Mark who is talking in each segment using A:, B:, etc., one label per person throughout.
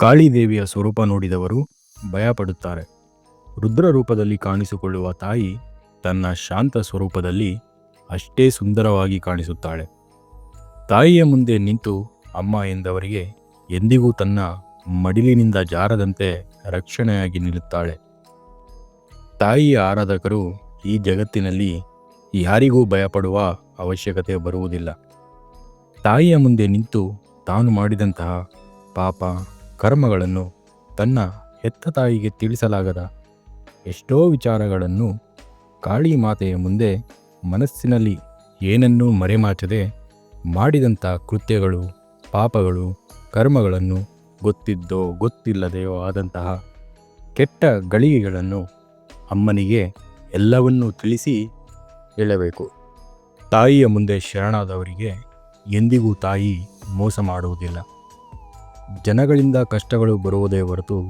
A: ಕಾಳಿದೇವಿಯ ಸ್ವರೂಪ ನೋಡಿದವರು ಭಯಪಡುತ್ತಾರೆ. ರುದ್ರ ರೂಪದಲ್ಲಿ ಕಾಣಿಸಿಕೊಳ್ಳುವ ತಾಯಿ ತನ್ನ ಶಾಂತ ಸ್ವರೂಪದಲ್ಲಿ ಅಷ್ಟೇ ಸುಂದರವಾಗಿ ಕಾಣಿಸುತ್ತಾಳೆ. ತಾಯಿಯ ಮುಂದೆ ನಿಂತು ಅಮ್ಮ ಎಂದವರಿಗೆ ಎಂದಿಗೂ ತನ್ನ ಮಡಿಲಿನಿಂದ ಜಾರದಂತೆ ರಕ್ಷಣೆಯಾಗಿ ನಿಲ್ಲುತ್ತಾಳೆ. ತಾಯಿಯ ಆರಾಧಕರು ಈ ಜಗತ್ತಿನಲ್ಲಿ ಯಾರಿಗೂ ಭಯಪಡುವ ಅವಶ್ಯಕತೆ ಬರುವುದಿಲ್ಲ. ತಾಯಿಯ ಮುಂದೆ ನಿಂತು ತಾನು ಮಾಡಿದಂತಹ ಪಾಪ ಕರ್ಮಗಳನ್ನು ತನ್ನ ಹೆತ್ತ ತಾಯಿಗೆ ತಿಳಿಸಲಾಗದ ಎಷ್ಟೋ ವಿಚಾರಗಳನ್ನು ಕಾಳಿ ಮಾತೆಯ ಮುಂದೆ ಮನಸ್ಸಿನಲ್ಲಿ ಏನನ್ನೂ ಮರೆಮಾಚದೆ ಮಾಡಿದಂಥ ಕೃತ್ಯಗಳು, ಪಾಪಗಳು, ಕರ್ಮಗಳನ್ನು ಗೊತ್ತಿದ್ದೋ ಗೊತ್ತಿಲ್ಲದೆಯೋ ಆದಂತಹ ಕೆಟ್ಟ ಗಳಿಗೆಗಳನ್ನು ಅಮ್ಮನಿಗೆ ಎಲ್ಲವನ್ನೂ ತಿಳಿಸಿ ಹೇಳಬೇಕು. ತಾಯಿಯ ಮುಂದೆ ಶರಣಾದವರಿಗೆ ಎಂದಿಗೂ ತಾಯಿ ಮೋಸ ಮಾಡುವುದಿಲ್ಲ. ಜನಗಳಿಂದ ಕಷ್ಟಗಳು ಬರುವುದೇ ಹೊರತು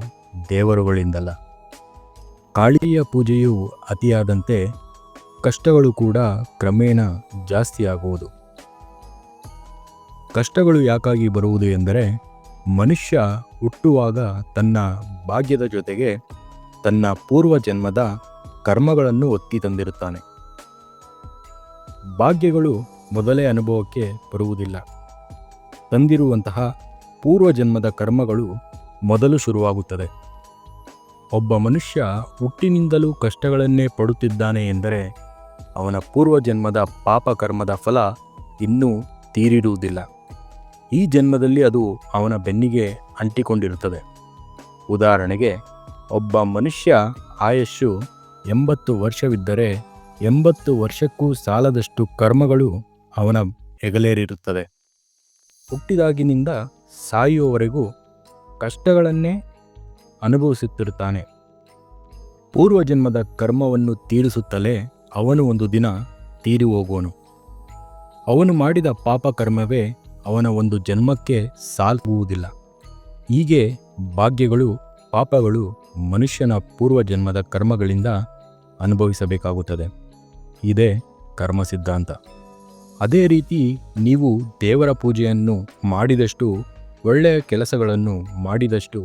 A: ದೇವರುಗಳಿಂದಲ್ಲ. ಕಾಳಿಯ ಪೂಜೆಯು ಅತಿಯಾದಂತೆ ಕಷ್ಟಗಳು ಕೂಡ ಕ್ರಮೇಣ ಜಾಸ್ತಿಯಾಗುವುದು ಕಷ್ಟಗಳು ಯಾಕಾಗಿ ಬರುವುದು ಎಂದರೆ ಮನುಷ್ಯ ಹುಟ್ಟುವಾಗ ತನ್ನ ಭಾಗ್ಯದ ಜೊತೆಗೆ ತನ್ನ ಪೂರ್ವ ಜನ್ಮದ ಕರ್ಮಗಳನ್ನು ಒತ್ತಿ ತಂದಿರುತ್ತಾನೆ. ಭಾಗ್ಯಗಳು ಮೊದಲೇ ಅನುಭವಕ್ಕೆ ಬರುವುದಿಲ್ಲ. ತಂದಿರುವಂತಹ ಪೂರ್ವ ಜನ್ಮದ ಕರ್ಮಗಳು ಮೊದಲು ಶುರುವಾಗುತ್ತದೆ. ಒಬ್ಬ ಮನುಷ್ಯ ಹುಟ್ಟಿನಿಂದಲೂ ಕಷ್ಟಗಳನ್ನೇ ಪಡುತ್ತಿದ್ದಾನೆ ಎಂದರೆ ಅವನ ಪೂರ್ವ ಜನ್ಮದ ಪಾಪ ಕರ್ಮದ ಫಲ ಇನ್ನೂ ತೀರಿರುವುದಿಲ್ಲ. ಈ ಜನ್ಮದಲ್ಲಿ ಅದು ಅವನ ಬೆನ್ನಿಗೆ ಅಂಟಿಕೊಂಡಿರುತ್ತದೆ. ಉದಾಹರಣೆಗೆ, ಒಬ್ಬ ಮನುಷ್ಯ ಆಯಸ್ಸು ಎಂಬತ್ತು ವರ್ಷವಿದ್ದರೆ ಎಂಬತ್ತು ವರ್ಷಕ್ಕೂ ಸಾಲದಷ್ಟು ಕರ್ಮಗಳು ಅವನ ಹೆಗಲೇರಿರುತ್ತದೆ. ಹುಟ್ಟಿದಾಗಿನಿಂದ ಸಾಯುವವರೆಗೂ ಕಷ್ಟಗಳನ್ನೇ ಅನುಭವಿಸುತ್ತಿರುತ್ತಾನೆ. ಪೂರ್ವಜನ್ಮದ ಕರ್ಮವನ್ನು ತೀರಿಸುತ್ತಲೇ ಅವನು ಒಂದು ದಿನ ತೀರಿ ಹೋಗುವನು. ಅವನು ಮಾಡಿದ ಪಾಪ ಕರ್ಮವೇ ಅವನ ಒಂದು ಜನ್ಮಕ್ಕೆ ಸಾಲ್ಪುವುದಿಲ್ಲ ಹೀಗೆ ಭಾಗ್ಯಗಳು, ಪಾಪಗಳು ಮನುಷ್ಯನ ಪೂರ್ವ ಜನ್ಮದ ಕರ್ಮಗಳಿಂದ ಅನುಭವಿಸಬೇಕಾಗುತ್ತದೆ. ಇದೇ ಕರ್ಮ ಸಿದ್ಧಾಂತ ಅದೇ ರೀತಿ ನೀವು ದೇವರ ಪೂಜೆಯನ್ನು ಮಾಡಿದಷ್ಟು ಒಳ್ಳೆಯ ಕೆಲಸಗಳನ್ನು ಮಾಡಿದಷ್ಟು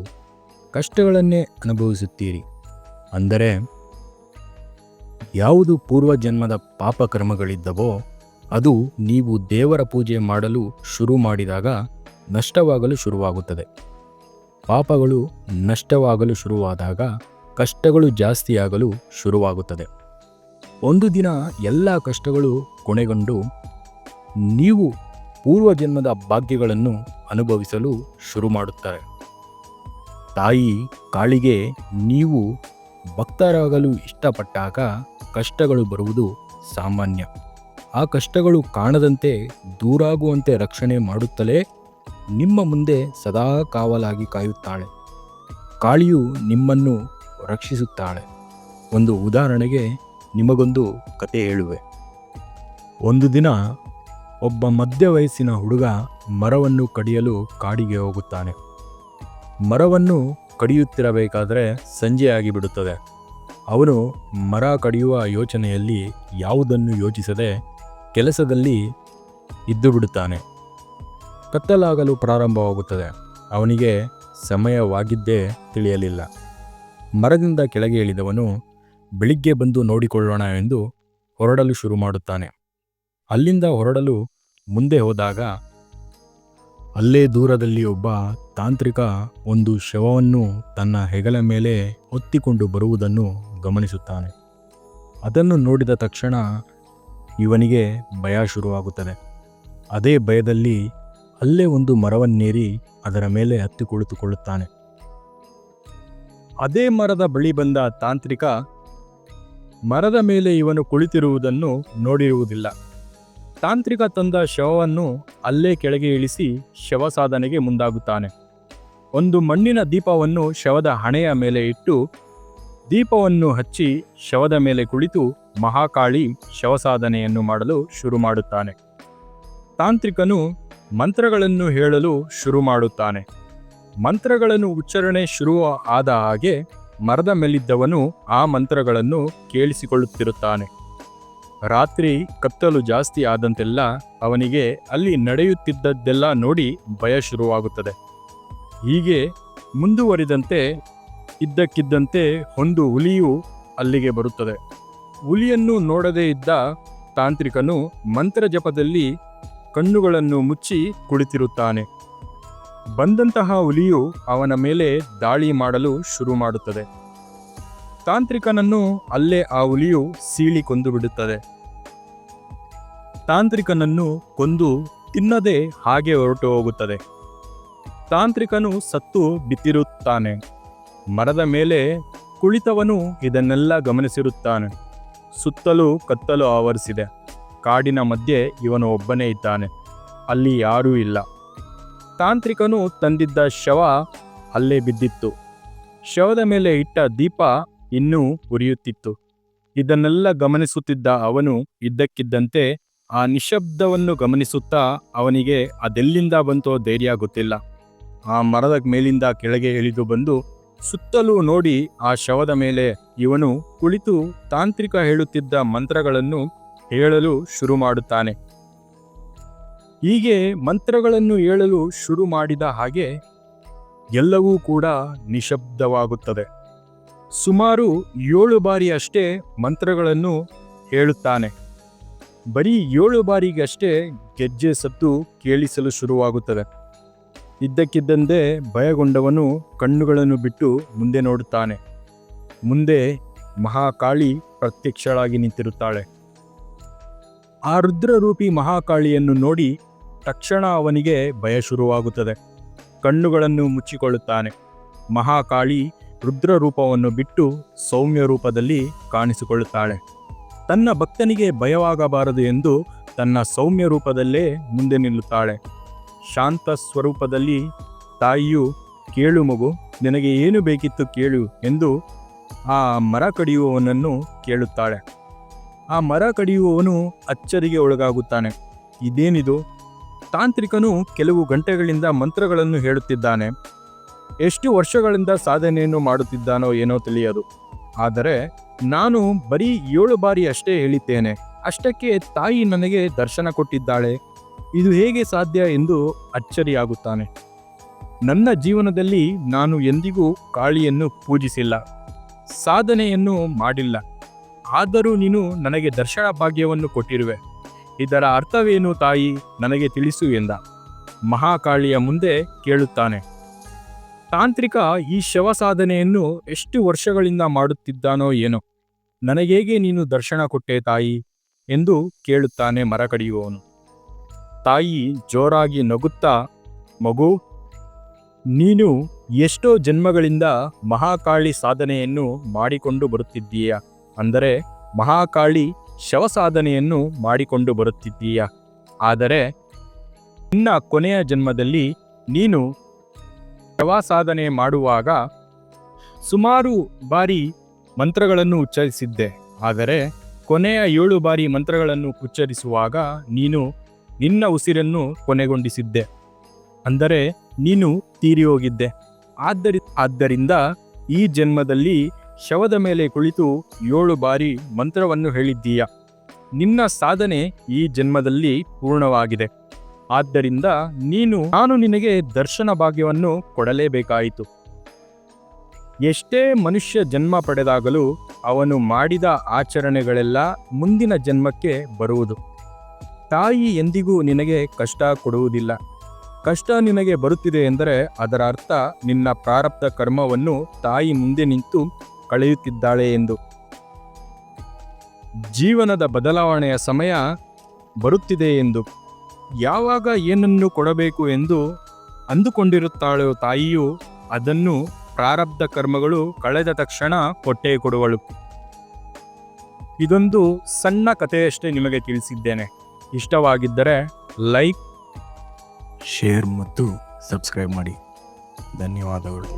A: ಕಷ್ಟಗಳನ್ನೇ ಅನುಭವಿಸುತ್ತೀರಿ. ಅಂದರೆ, ಯಾವುದು ಪೂರ್ವಜನ್ಮದ ಪಾಪಕ್ರಮಗಳಿದ್ದವೋ ಪಾಪ ಕರ್ಮಗಳಿದ್ದವೋ ಅದು ನೀವು ದೇವರ ಪೂಜೆ ಮಾಡಲು ಶುರು ಮಾಡಿದಾಗ ನಷ್ಟವಾಗಲು ಶುರುವಾಗುತ್ತದೆ. ಪಾಪಗಳು ನಷ್ಟವಾಗಲು ಶುರುವಾದಾಗ ಕಷ್ಟಗಳು ಜಾಸ್ತಿಯಾಗಲು ಶುರುವಾಗುತ್ತದೆ. ಒಂದು ದಿನ ಎಲ್ಲ ಕಷ್ಟಗಳು ಕೊನೆಗೊಂಡು ನೀವು ಪೂರ್ವಜನ್ಮದ ಭಾಗ್ಯಗಳನ್ನು ಅನುಭವಿಸಲು ಶುರು ಮಾಡುತ್ತಾರೆ. ತಾಯಿ ಕಾಳಿಗೆ, ನೀವು ಭಕ್ತರಾಗಲು ಇಷ್ಟಪಟ್ಟಾಗ ಕಷ್ಟಗಳು ಬರುವುದು ಸಾಮಾನ್ಯ. ಆ ಕಷ್ಟಗಳು ಕಾಣದಂತೆ ದೂರಾಗುವಂತೆ ರಕ್ಷಣೆ ಮಾಡುತ್ತಲೇ ನಿಮ್ಮ ಮುಂದೆ ಸದಾ ಕಾವಲಾಗಿ ಕಾಯುತ್ತಾಳೆ. ಕಾಳಿಯು ನಿಮ್ಮನ್ನು ರಕ್ಷಿಸುತ್ತಾಳೆ. ಒಂದು ಉದಾಹರಣೆಗೆ ನಿಮಗೊಂದು ಕತೆ ಹೇಳುವೆ. ಒಂದು ದಿನ ಒಬ್ಬ ಮಧ್ಯ ವಯಸ್ಸಿನ ಹುಡುಗ ಮರವನ್ನು ಕಡಿಯಲು ಕಾಡಿಗೆ ಹೋಗುತ್ತಾನೆ. ಮರವನ್ನು ಕಡಿಯುತ್ತಿರಬೇಕಾದರೆ ಸಂಜೆಯಾಗಿ ಬಿಡುತ್ತದೆ ಅವನು ಮರ ಕಡಿಯುವ ಯೋಚನೆಯಲ್ಲಿ ಯಾವುದನ್ನು ಯೋಚಿಸದೆ ಕೆಲಸದಲ್ಲಿ ಇದ್ದು ಬಿಡುತ್ತಾನೆ. ಕತ್ತಲಾಗಲು ಪ್ರಾರಂಭವಾಗುತ್ತದೆ. ಅವನಿಗೆ ಸಮಯವಾಗಿದ್ದೇ ತಿಳಿಯಲಿಲ್ಲ. ಮರದಿಂದ ಕೆಳಗೆ ಇಳಿದವನು, ಬೆಳಿಗ್ಗೆ ಬಂದು ನೋಡಿಕೊಳ್ಳೋಣ ಎಂದು ಹೊರಡಲು ಶುರು ಮಾಡುತ್ತಾನೆ. ಅಲ್ಲಿಂದ ಹೊರಡಲು ಮುಂದೆ ಹೋದಾಗ ಅಲ್ಲೇ ದೂರದಲ್ಲಿ ಒಬ್ಬ ತಾಂತ್ರಿಕ ಒಂದು ಶವವನ್ನು ತನ್ನ ಹೆಗಲ ಮೇಲೆ ಹೊತ್ತಿಕೊಂಡು ಬರುವುದನ್ನು ಗಮನಿಸುತ್ತಾನೆ. ಅದನ್ನು ನೋಡಿದ ತಕ್ಷಣ ಇವನಿಗೆ ಭಯ ಶುರುವಾಗುತ್ತದೆ. ಅದೇ ಭಯದಲ್ಲಿ ಅಲ್ಲೇ ಒಂದು ಮರವನ್ನೇರಿ ಅದರ ಮೇಲೆ ಹತ್ತಿ ಕುಳಿತುಕೊಳ್ಳುತ್ತಾನೆ. ಅದೇ ಮರದ ಬಳಿ ಬಂದ ತಾಂತ್ರಿಕ ಮರದ ಮೇಲೆ ಇವನು ಕುಳಿತಿರುವುದನ್ನು ನೋಡಿರುವುದಿಲ್ಲ. ತಾಂತ್ರಿಕ ತಂದ ಶವವನ್ನು ಅಲ್ಲೇ ಕೆಳಗೆ ಇಳಿಸಿ ಶವ ಸಾಧನೆಗೆ ಮುಂದಾಗುತ್ತಾನೆ. ಒಂದು ಮಣ್ಣಿನ ದೀಪವನ್ನು ಶವದ ಹಣೆಯ ಮೇಲೆ ಇಟ್ಟು, ದೀಪವನ್ನು ಹಚ್ಚಿ ಶವದ ಮೇಲೆ ಕುಳಿತು ಮಹಾಕಾಳಿ ಶವಸಾಧನೆಯನ್ನು ಮಾಡಲು ಶುರು ಮಾಡುತ್ತಾನೆ. ತಾಂತ್ರಿಕನು ಮಂತ್ರಗಳನ್ನು ಹೇಳಲು ಶುರು ಮಾಡುತ್ತಾನೆ. ಮಂತ್ರಗಳನ್ನು ಉಚ್ಚಾರಣೆ ಶುರು ಆದ ಹಾಗೆ ಮರದ ಮೇಲಿದ್ದವನು ಆ ಮಂತ್ರಗಳನ್ನು ಕೇಳಿಸಿಕೊಳ್ಳುತ್ತಿರುತ್ತಾನೆ. ರಾತ್ರಿ ಕತ್ತಲು ಜಾಸ್ತಿ ಆದಂತೆಲ್ಲ ಅವನಿಗೆ ಅಲ್ಲಿ ನಡೆಯುತ್ತಿದ್ದದ್ದೆಲ್ಲ ನೋಡಿ ಭಯ ಶುರುವಾಗುತ್ತದೆ. ಹೀಗೆ ಮುಂದುವರಿದಂತೆ ಇದ್ದಕ್ಕಿದ್ದಂತೆ ಒಂದು ಹುಲಿಯು ಅಲ್ಲಿಗೆ ಬರುತ್ತದೆ. ಹುಲಿಯನ್ನು ನೋಡದೇ ಇದ್ದ ತಾಂತ್ರಿಕನು ಮಂತ್ರ ಜಪದಲ್ಲಿ ಕಣ್ಣುಗಳನ್ನು ಮುಚ್ಚಿ ಕುಳಿತಿರುತ್ತಾನೆ. ಬಂದಂತಹ ಹುಲಿಯು ಅವನ ಮೇಲೆ ದಾಳಿ ಮಾಡಲು ಶುರು ಮಾಡುತ್ತದೆ ತಾಂತ್ರಿಕನನ್ನು ಅಲ್ಲೇ ಆ ಹುಲಿಯು ಸೀಳಿ ಕೊಂದು ಬಿಡುತ್ತದೆ. ತಾಂತ್ರಿಕನನ್ನು ಕೊಂದು ತಿನ್ನದೆ ಹಾಗೆ ಹೊರಟು ಹೋಗುತ್ತದೆ. ತಾಂತ್ರಿಕನು ಸತ್ತು ಬಿತ್ತಿರುತ್ತಾನೆ. ಮರದ ಮೇಲೆ ಕುಳಿತವನು ಇದನ್ನೆಲ್ಲ ಗಮನಿಸಿರುತ್ತಾನೆ. ಸುತ್ತಲೂ ಕತ್ತಲು ಆವರಿಸಿದೆ. ಕಾಡಿನ ಮಧ್ಯೆ ಇವನು ಒಬ್ಬನೇ ಇದ್ದಾನೆ. ಅಲ್ಲಿ ಯಾರೂ ಇಲ್ಲ. ತಾಂತ್ರಿಕನು ತಂದಿದ್ದ ಶವ ಅಲ್ಲೇ ಬಿದ್ದಿತ್ತು. ಶವದ ಮೇಲೆ ಇಟ್ಟ ದೀಪ ಇನ್ನೂ ಉರಿಯುತ್ತಿತ್ತು. ಇದನ್ನೆಲ್ಲ ಗಮನಿಸುತ್ತಿದ್ದ ಅವನು ಇದ್ದಕ್ಕಿದ್ದಂತೆ ಆ ನಿಶಬ್ದವನ್ನು ಗಮನಿಸುತ್ತಾ ಅವನಿಗೆ, ಅದೆಲ್ಲಿಂದ ಬಂತೋ ಧೈರ್ಯ ಗೊತ್ತಿಲ್ಲ. ಆ ಮರದ ಮೇಲಿಂದ ಕೆಳಗೆ ಇಳಿದು ಬಂದು ಸುತ್ತಲೂ ನೋಡಿ ಆ ಶವದ ಮೇಲೆ ಇವನು ಕುಳಿತು ತಾಂತ್ರಿಕ ಹೇಳುತ್ತಿದ್ದ ಮಂತ್ರಗಳನ್ನು ಹೇಳಲು ಶುರು ಮಾಡುತ್ತಾನೆ. ಹೀಗೆ ಮಂತ್ರಗಳನ್ನು ಹೇಳಲು ಶುರು ಮಾಡಿದ ಹಾಗೆ ಎಲ್ಲವೂ ಕೂಡ ನಿಶಬ್ದವಾಗುತ್ತದೆ ಸುಮಾರು ಏಳು ಬಾರಿ ಅಷ್ಟೇ ಮಂತ್ರಗಳನ್ನು ಹೇಳುತ್ತಾನೆ. ಬರೀ ಏಳು ಬಾರಿಗಷ್ಟೇ ಗೆಜ್ಜೆ ಸತ್ತು ಕೇಳಿಸಲು ಶುರುವಾಗುತ್ತದೆ. ಇದ್ದಕ್ಕಿದ್ದಂತೆ ಭಯಗೊಂಡವನು ಕಣ್ಣುಗಳನ್ನು ಬಿಟ್ಟು ಮುಂದೆ ನೋಡುತ್ತಾನೆ. ಮುಂದೆ ಮಹಾಕಾಳಿ ಪ್ರತ್ಯಕ್ಷಳಾಗಿ ನಿಂತಿರುತ್ತಾಳೆ. ಆ ರುದ್ರರೂಪಿ ಮಹಾಕಾಳಿಯನ್ನು ನೋಡಿ ತಕ್ಷಣ ಅವನಿಗೆ ಭಯ ಶುರುವಾಗುತ್ತದೆ. ಕಣ್ಣುಗಳನ್ನು ಮುಚ್ಚಿಕೊಳ್ಳುತ್ತಾನೆ. ಮಹಾಕಾಳಿ ರುದ್ರ ರೂಪವನ್ನು ಬಿಟ್ಟು ಸೌಮ್ಯ ರೂಪದಲ್ಲಿ ಕಾಣಿಸಿಕೊಳ್ಳುತ್ತಾಳೆ. ತನ್ನ ಭಕ್ತನಿಗೆ ಭಯವಾಗಬಾರದು ಎಂದು ತನ್ನ ಸೌಮ್ಯ ರೂಪದಲ್ಲೇ ಮುಂದೆ ನಿಲ್ಲುತ್ತಾಳೆ. ಶಾಂತ ಸ್ವರೂಪದಲ್ಲಿ, ತಾಯಿಯು, ಕೇಳು ಮಗು, ನಿನಗೆ ಏನು ಬೇಕಿತ್ತು ಕೇಳು ಎಂದು ಆ ಮರ ಕಡಿಯುವವನನ್ನು ಕೇಳುತ್ತಾಳೆ. ಆ ಮರ ಕಡಿಯುವವನು ಅಚ್ಚರಿಗೆ ಒಳಗಾಗುತ್ತಾನೆ. ಇದೇನಿದು? ತಾಂತ್ರಿಕನು ಕೆಲವು ಗಂಟೆಗಳಿಂದ ಮಂತ್ರಗಳನ್ನು ಹೇಳುತ್ತಿದ್ದಾನೆ. ಎಷ್ಟು ವರ್ಷಗಳಿಂದ ಸಾಧನೆಯನ್ನು ಮಾಡುತ್ತಿದ್ದಾನೋ ಏನೋ ತಿಳಿಯದು. ಆದರೆ ನಾನು ಬರೀ ಏಳು ಬಾರಿ ಅಷ್ಟೇ ಹೇಳಿದ್ದೇನೆ. ಅಷ್ಟಕ್ಕೆ ತಾಯಿ ನನಗೆ ದರ್ಶನ ಕೊಟ್ಟಿದ್ದಾಳೆ. ಇದು ಹೇಗೆ ಸಾಧ್ಯ ಎಂದು ಅಚ್ಚರಿಯಾಗುತ್ತಾನೆ. ನನ್ನ ಜೀವನದಲ್ಲಿ ನಾನು ಎಂದಿಗೂ ಕಾಳಿಯನ್ನು ಪೂಜಿಸಿಲ್ಲ. ಸಾಧನೆಯನ್ನು ಮಾಡಿಲ್ಲ. ಆದರೂ ನೀನು ನನಗೆ ದರ್ಶನ ಭಾಗ್ಯವನ್ನು ಕೊಟ್ಟಿರುವೆ. ಇದರ ಅರ್ಥವೇನು ತಾಯಿ? ನನಗೆ ತಿಳಿಸು ಎಂದ. ಮಹಾಕಾಳಿಯ ಮುಂದೆ ಕೇಳುತ್ತಾನೆ. ತಾಂತ್ರಿಕ ಈ ಶವ ಸಾಧನೆಯನ್ನು ಎಷ್ಟು ವರ್ಷಗಳಿಂದ ಮಾಡುತ್ತಿದ್ದಾನೋ ಏನೋ. ನನಗೇಗೆ ನೀನು ದರ್ಶನ ಕೊಟ್ಟೆ ತಾಯಿ? ಎಂದು ಕೇಳುತ್ತಾನೆ ಮರ ಕಡಿಯುವವನು. ತಾಯಿ ಜೋರಾಗಿ ನಗುತ್ತಾ, ಮಗು, ನೀನು ಎಷ್ಟೋ ಜನ್ಮಗಳಿಂದ ಮಹಾಕಾಳಿ ಸಾಧನೆಯನ್ನು ಮಾಡಿಕೊಂಡು ಬರುತ್ತಿದ್ದೀಯ? ಅಂದರೆ, ಮಹಾಕಾಳಿ ಶವ ಸಾಧನೆಯನ್ನು ಮಾಡಿಕೊಂಡು ಬರುತ್ತಿದ್ದೀಯ? ಆದರೆ, ನಿನ್ನ ಕೊನೆಯ ಜನ್ಮದಲ್ಲಿ ನೀನು ಶವ ಸಾಧನೆ ಮಾಡುವಾಗ ಸುಮಾರು ಬಾರಿ ಮಂತ್ರಗಳನ್ನು ಉಚ್ಚರಿಸಿದ್ದೆ. ಆದರೆ ಕೊನೆಯ ಏಳು ಬಾರಿ ಮಂತ್ರಗಳನ್ನು ಉಚ್ಚರಿಸುವಾಗ ನೀನು ನಿನ್ನ ಉಸಿರನ್ನು ಕೊನೆಗೊಂಡಿಸಿದ್ದೆ. ಅಂದರೆ ನೀನು ತೀರಿ ಹೋಗಿದ್ದೆ ಆದ್ದರಿ, ಆದ್ದರಿಂದ ಈ ಜನ್ಮದಲ್ಲಿ ಶವದ ಮೇಲೆ ಕುಳಿತು ಏಳು ಬಾರಿ ಮಂತ್ರವನ್ನು ಹೇಳಿದ್ದೀಯ. ನಿನ್ನ ಸಾಧನೆ ಈ ಜನ್ಮದಲ್ಲಿ ಪೂರ್ಣವಾಗಿದೆ. ಆದ್ದರಿಂದ ನೀನು, ನಾನು ನಿನಗೆ ದರ್ಶನ ಭಾಗ್ಯವನ್ನು ಕೊಡಲೇಬೇಕಾಯಿತು. ಎಷ್ಟೇ ಮನುಷ್ಯ ಜನ್ಮ ಪಡೆದಾಗಲೂ ಅವನು ಮಾಡಿದ ಆಚರಣೆಗಳೆಲ್ಲ ಮುಂದಿನ ಜನ್ಮಕ್ಕೆ ಬರುವುದು. ತಾಯಿ ಎಂದಿಗೂ ನಿನಗೆ ಕಷ್ಟ ಕೊಡುವುದಿಲ್ಲ. ಕಷ್ಟ ನಿನಗೆ ಬರುತ್ತಿದೆ ಎಂದರೆ ಅದರ ಅರ್ಥ ನಿನ್ನ ಪ್ರಾರಬ್ಧ ಕರ್ಮವನ್ನು ತಾಯಿ ಮುಂದೆ ನಿಂತು ಕಳೆಯುತ್ತಿದ್ದಾಳೆ ಎಂದು. ಜೀವನದ ಬದಲಾವಣೆಯ ಸಮಯ ಬರುತ್ತಿದೆ ಎಂದು. ಯಾವಾಗ ಏನನ್ನು ಕೊಡಬೇಕು ಎಂದು ಅಂದುಕೊಂಡಿರುತ್ತಾಳೋ ತಾಯಿಯು ಅದನ್ನು ಪ್ರಾರಬ್ಧ ಕರ್ಮಗಳು ಕಳೆದ ತಕ್ಷಣ ಕೊಟ್ಟೇ ಕೊಡುವಳು. ಇದೊಂದು ಸಣ್ಣ ಕಥೆಯಷ್ಟೇ ನಿಮಗೆ ತಿಳಿಸಿದ್ದೇನೆ. ಇಷ್ಟವಾಗಿದ್ದರೆ ಲೈಕ್, ಶೇರ್ ಮತ್ತು ಸಬ್ಸ್ಕ್ರೈಬ್ ಮಾಡಿ. ಧನ್ಯವಾದಗಳು.